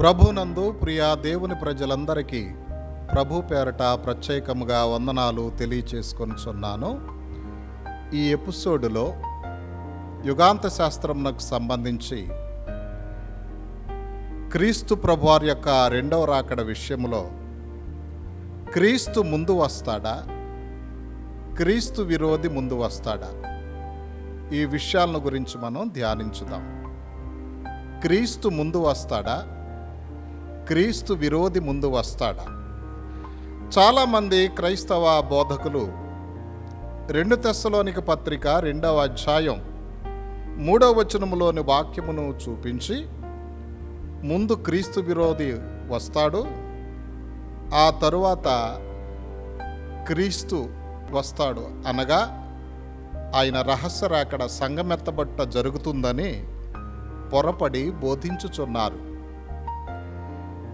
ప్రభునందు ప్రియా దేవుని ప్రజలందరికీ ప్రభు పేరట ప్రత్యేకముగా వందనాలు తెలియచేసుకొనిచున్నాను. ఈ ఎపిసోడులో యుగాంత శాస్త్రమునకు సంబంధించి క్రీస్తు ప్రభువారి యొక్క రెండవ రాకడ విషయంలో క్రీస్తు ముందు వస్తాడా? క్రీస్తు విరోధి ముందు వస్తాడా? ఈ విషయాలను గురించి మనం ధ్యానించుదాం. క్రీస్తు ముందు వస్తాడా? క్రీస్తు విరోధి ముందు వస్తాడా? చాలామంది క్రైస్తవ బోధకులు రెండు తెస్సలోనికి పత్రిక రెండవ అధ్యాయం మూడవ వచనములోని వాక్యమును చూపించి ముందు క్రీస్తు విరోధి వస్తాడు ఆ తరువాత క్రీస్తు వస్తాడు అనగా ఆయన రహస్య రాకడ సంగమెత్తబట్ట జరుగుతుందని పొరపడి బోధించుచున్నారు.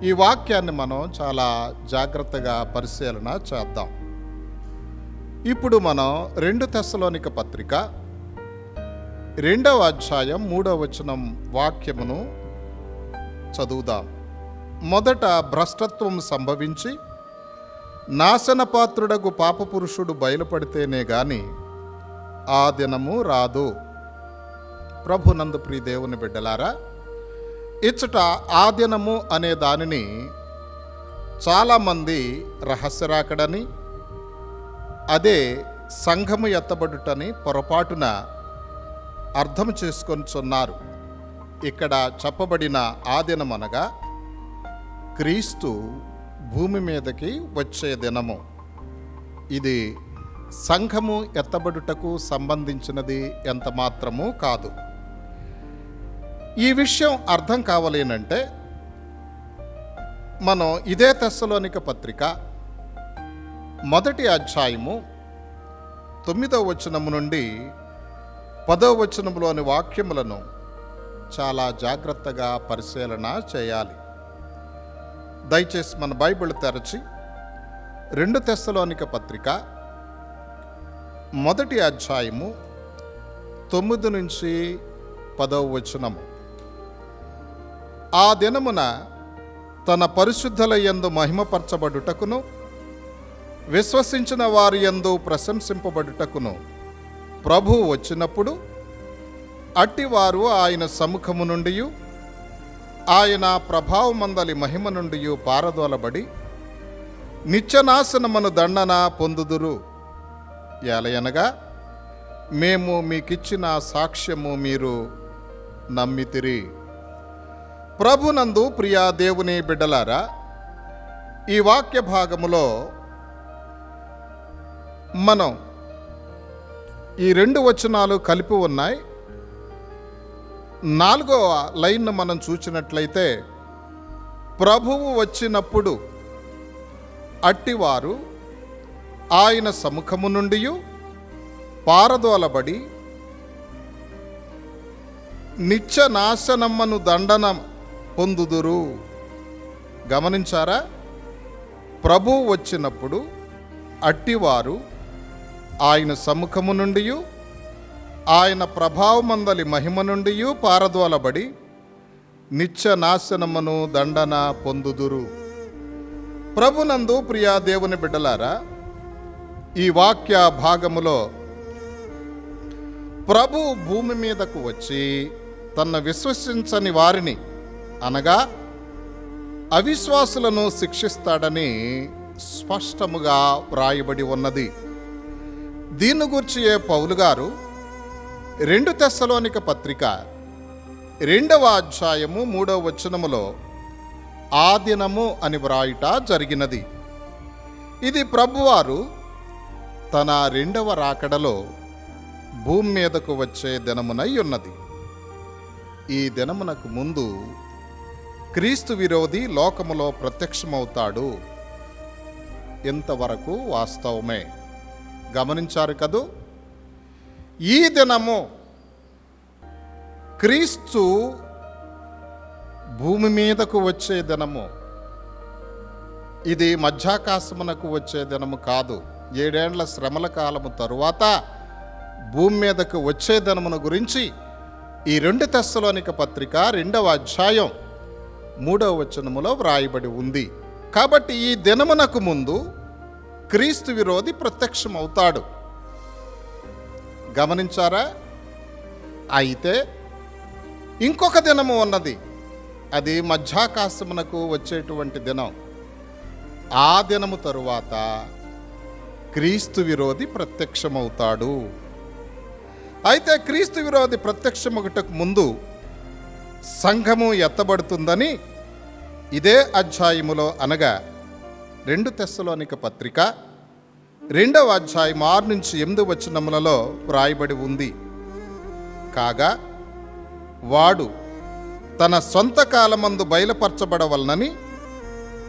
ఈ వాక్యాన్ని మనం చాలా జాగ్రత్తగా పరిశీలన చేద్దాం. ఇప్పుడు మనం రెండు తెశలోనిక పత్రిక రెండవ అధ్యాయం మూడవ వచనం వాక్యమును చదువుదాం. మొదట భ్రష్టత్వం సంభవించి నాశనపాత్రుడకు పాపపురుషుడు బయలుపడితేనే గాని ఆ దినము రాదు. ప్రభునందు ప్రియ దేవుని బిడ్డలారా ఇచ్చట ఆ దినము అనే దానిని చాలామంది రహస్యరాకడని అదే సంఘము ఎత్తబడుటని పొరపాటున అర్థం చేసుకొనిచున్నారు ఇక్కడ చెప్పబడిన ఆ దినమనగా క్రీస్తు భూమి మీదకి వచ్చే దినము. ఇది సంఘము ఎత్తబడుటకు సంబంధించినది ఎంత మాత్రమూ కాదు. ఈ విషయం అర్థం కావలేనంటే మనం ఇదే తెస్సలోనిక పత్రిక మొదటి అధ్యాయము తొమ్మిదవ వచనము నుండి పదవ వచనములోని వాక్యములను చాలా జాగ్రత్తగా పరిశీలన చేయాలి. దయచేసి మన బైబిల్ తెరచి రెండు తెస్సలోనిక పత్రిక మొదటి అధ్యాయము తొమ్మిది నుంచి పదవ వచనము. ఆ దినమున తన పరిశుద్ధుల యందు మహిమపరచబడుటకును విశ్వసించిన వారి యందు ప్రశంసింపబడుటకును ప్రభు వచ్చినప్పుడు అట్టివారు ఆయన సముఖము నుండి ఆయన ప్రభావమందలి మహిమ నుండి పారదోలబడి నిత్యనాశనమును దండన పొందుదురు. ఎలయనగా మేము మీకిచ్చిన సాక్ష్యము మీరు నమ్మితిరి. ప్రభునందు ప్రియా దేవుని బిడ్డలారా ఈ వాక్య భాగములో మనం ఈ రెండు వచనాలు కలిపి ఉన్నాయి. నాలుగవ లైన్ను మనం చూచినట్లయితే ప్రభువు వచ్చినప్పుడు అట్టివారు ఆయన సముఖము నుండి పారదోలబడి నిత్య నాశనమ్మను దండనం పొందుదురు. గమనించారా? ప్రభు వచ్చినప్పుడు అట్టివారు ఆయన సముఖము నుండి ఆయన ప్రభావమందలి మహిమ నుండి పారదోలబడి నిత్య నాశనమును దండన పొందుదురు. ప్రభునందు ప్రియా దేవుని బిడ్డలారా ఈ వాక్య భాగములో ప్రభు భూమి మీదకు వచ్చి తన విశ్వసించని వారిని అనగా అవిశ్వాసులను శిక్షిస్తాడని స్పష్టముగా వ్రాయబడి ఉన్నది. దీని గుర్చియే పౌలు గారు రెండు తెస్సలోనిక పత్రిక రెండవ అధ్యాయము మూడవ వచనములో ఆ దినము అని వ్రాయుట జరిగినది. ఇది ప్రభువారు తన రెండవ రాకడలో భూమి మీదకు వచ్చే దినమునై ఉన్నది. ఈ దినమునకు ముందు క్రీస్తు విరోధి లోకములో ప్రత్యక్షమవుతాడు. ఇంతవరకు వాస్తవమే? గమనించారు కదూ? ఈ దినము క్రీస్తు భూమి మీదకు వచ్చే దినము. ఇది మధ్యాకాశమునకు వచ్చే దినము కాదు. ఏడేండ్ల శ్రమల కాలము తరువాత భూమి మీదకు వచ్చే దినమును గురించి ఈ రెండు తెస్సలోనిక పత్రిక రెండవ అధ్యాయం మూడవ వచనములో వ్రాయబడి ఉంది. కాబట్టి ఈ దినమునకు ముందు క్రీస్తు విరోధి ప్రత్యక్షమవుతాడు. గమనించారా? అయితే ఇంకొక దినము ఉన్నది. అది మధ్యాకాశమునకు వచ్చేటువంటి దినం. ఆ దినము తరువాత క్రీస్తు విరోధి ప్రత్యక్షమవుతాడు. అయితే క్రీస్తు విరోధి ప్రత్యక్షమగుటకు ముందు సంఘము ఎత్తబడుతుందని ఇదే అధ్యాయములో అనగా రెండు తెస్సలోనిక పత్రిక రెండవ అధ్యాయం ఆరు నుంచి ఎనిమిది వచనములలో వ్రాయబడి ఉంది. కాగా వాడు తన సొంత కాలమందు బయలుపరచబడవలనని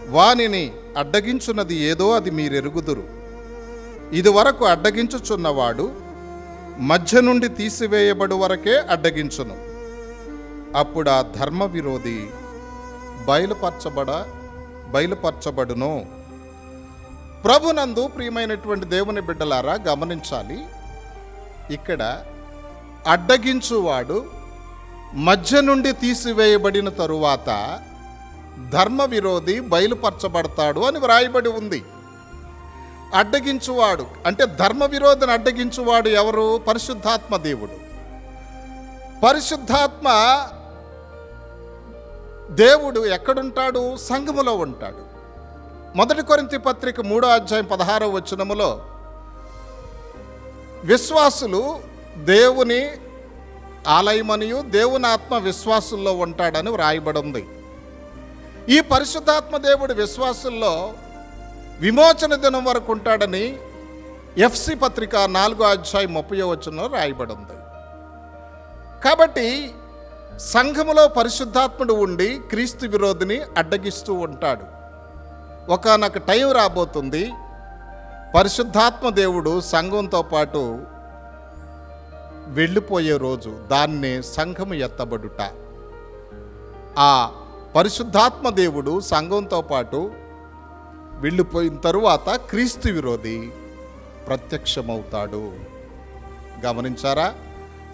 వానిని అడ్డగించున్నది ఏదో అది మీరెరుగుదురు. ఇదివరకు అడ్డగించుచున్నవాడు మధ్య నుండి తీసివేయబడు వరకే అడ్డగించును. అప్పుడు ఆ ధర్మ విరోధి బయలుపరచబడ బయలుపరచబడును. ప్రభునందు ప్రియమైనటువంటి దేవుని బిడ్డలారా గమనించాలి. ఇక్కడ అడ్డగించువాడు మధ్య నుండి తీసివేయబడిన తరువాత ధర్మ విరోధి బయలుపరచబడతాడు అని వ్రాయబడి ఉంది. అడ్డగించువాడు అంటే ధర్మ విరోధిని అడ్డగించువాడు ఎవరు? పరిశుద్ధాత్మ దేవుడు. పరిశుద్ధాత్మ దేవుడు ఎక్కడుంటాడు? సంఘములో ఉంటాడు. మొదటి కొరింతి పత్రిక మూడో అధ్యాయం పదహారో వచనములో విశ్వాసులు దేవుని ఆలయమనియు దేవుని ఆత్మ విశ్వాసుల్లో ఉంటాడని వ్రాయబడి ఉంది ఈ పరిశుద్ధాత్మ దేవుడి విశ్వాసుల్లో విమోచన దినం వరకు ఉంటాడని ఎఫ్సి పత్రిక నాలుగో అధ్యాయం ముప్పై వచనంలో రాయబడి ఉంది కాబట్టి సంఘములో పరిశుద్ధాత్ముడు ఉండి క్రీస్తు విరోధిని అడ్డగిస్తూ ఉంటాడు. ఒకనొక టైం రాబోతుంది. పరిశుద్ధాత్మ దేవుడు సంఘంతో పాటు వెళ్ళిపోయే రోజు దాన్నే సంఘము ఎత్తబడుట. ఆ పరిశుద్ధాత్మ దేవుడు సంఘంతో పాటు వెళ్ళిపోయిన తరువాత క్రీస్తు విరోధి ప్రత్యక్షమవుతాడు. గమనించారా?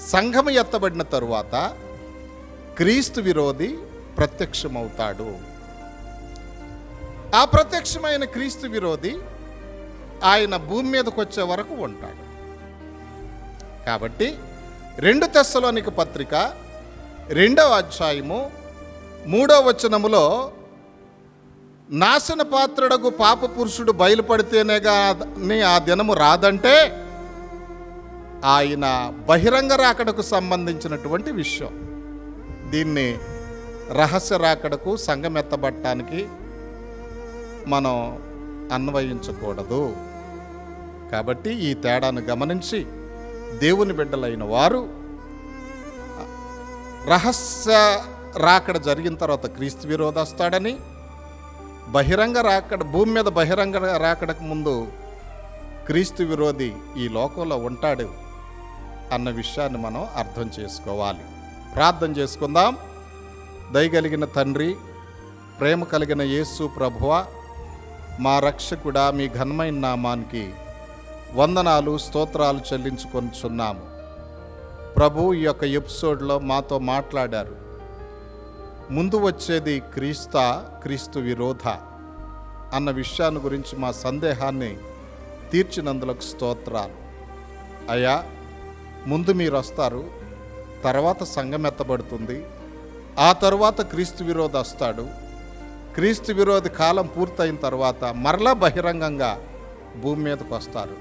సంఘము ఎత్తబడిన తరువాత క్రీస్తు విరోధి ప్రత్యక్షమవుతాడు. ఆ ప్రత్యక్షమైన క్రీస్తు విరోధి ఆయన భూమి మీదకి వచ్చే వరకు ఉంటాడు. కాబట్టి రెండు తెస్సలోనికి పత్రిక రెండవ అధ్యాయము మూడవ వచనములో నాశన పాత్రుడకు పాప పురుషుడు బయలుపడితేనే కానీ ఆ దినము రాదంటే ఆయన బహిరంగ రాకడకు సంబంధించినటువంటి విషయం. దీన్ని రహస్య రాకడకు సంగమెత్తబట్టానికి మనం అన్వయించకూడదు. కాబట్టి ఈ తేడాను గమనించి దేవుని బిడ్డలైన వారు రహస్య రాకడ జరిగిన తర్వాత క్రీస్తు విరోధ వస్తాడని బహిరంగ రాకడ భూమి మీద బహిరంగ రాకడకు ముందు క్రీస్తు విరోధి ఈ లోకంలో ఉంటాడు అన్న విషయాన్ని మనం అర్థం చేసుకోవాలి. ప్రార్థన చేసుకుందాం. దయగలిగిన తండ్రి ప్రేమ కలిగిన యేసు ప్రభువ మా రక్షకుడా మీ ఘనమైన నామానికి వందనాలు స్తోత్రాలు చెల్లించుకొనిచున్నాము ప్రభు ఈ యొక్క ఎపిసోడ్లో మాతో మాట్లాడారు. ముందు వచ్చేది క్రీస్తా క్రీస్తు విరోధ అన్న విషయాన్ని గురించి మా సందేహాన్ని తీర్చినందులకు స్తోత్రాలు. అయ్యా ముందు మీరు వస్తారు తర్వాత సంఘం ఎత్తబడుతుంది. ఆ తరువాత క్రీస్తు విరోధి వస్తాడు. క్రీస్తు విరోధి కాలం పూర్తయిన తర్వాత మరలా బహిరంగంగా భూమి మీదకు వస్తారు.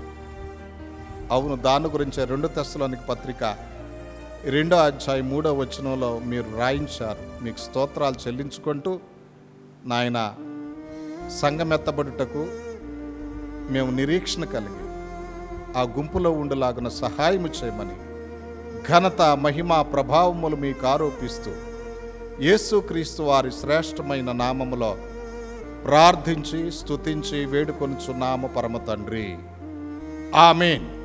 అవును దాని గురించే రెండు తెస్సలోనికి పత్రిక రెండో అధ్యాయం మూడో వచనంలో మీరు రాయించారు. మీకు స్తోత్రాలు చెల్లించుకుంటూ నాయన సంఘమెత్తబడుటకు మేము నిరీక్షణ కలిగి ఆ గుంపులో ఉండలాగిన సహాయము చేయమని ఘనత మహిమ ప్రభావములు మీకు ఆరోపిస్తూ యేసుక్రీస్తు వారి శ్రేష్టమైన నామములో ప్రార్థించి స్తుతించి వేడుకొనుచున్నాము పరమ తండ్రి. ఆమెన్.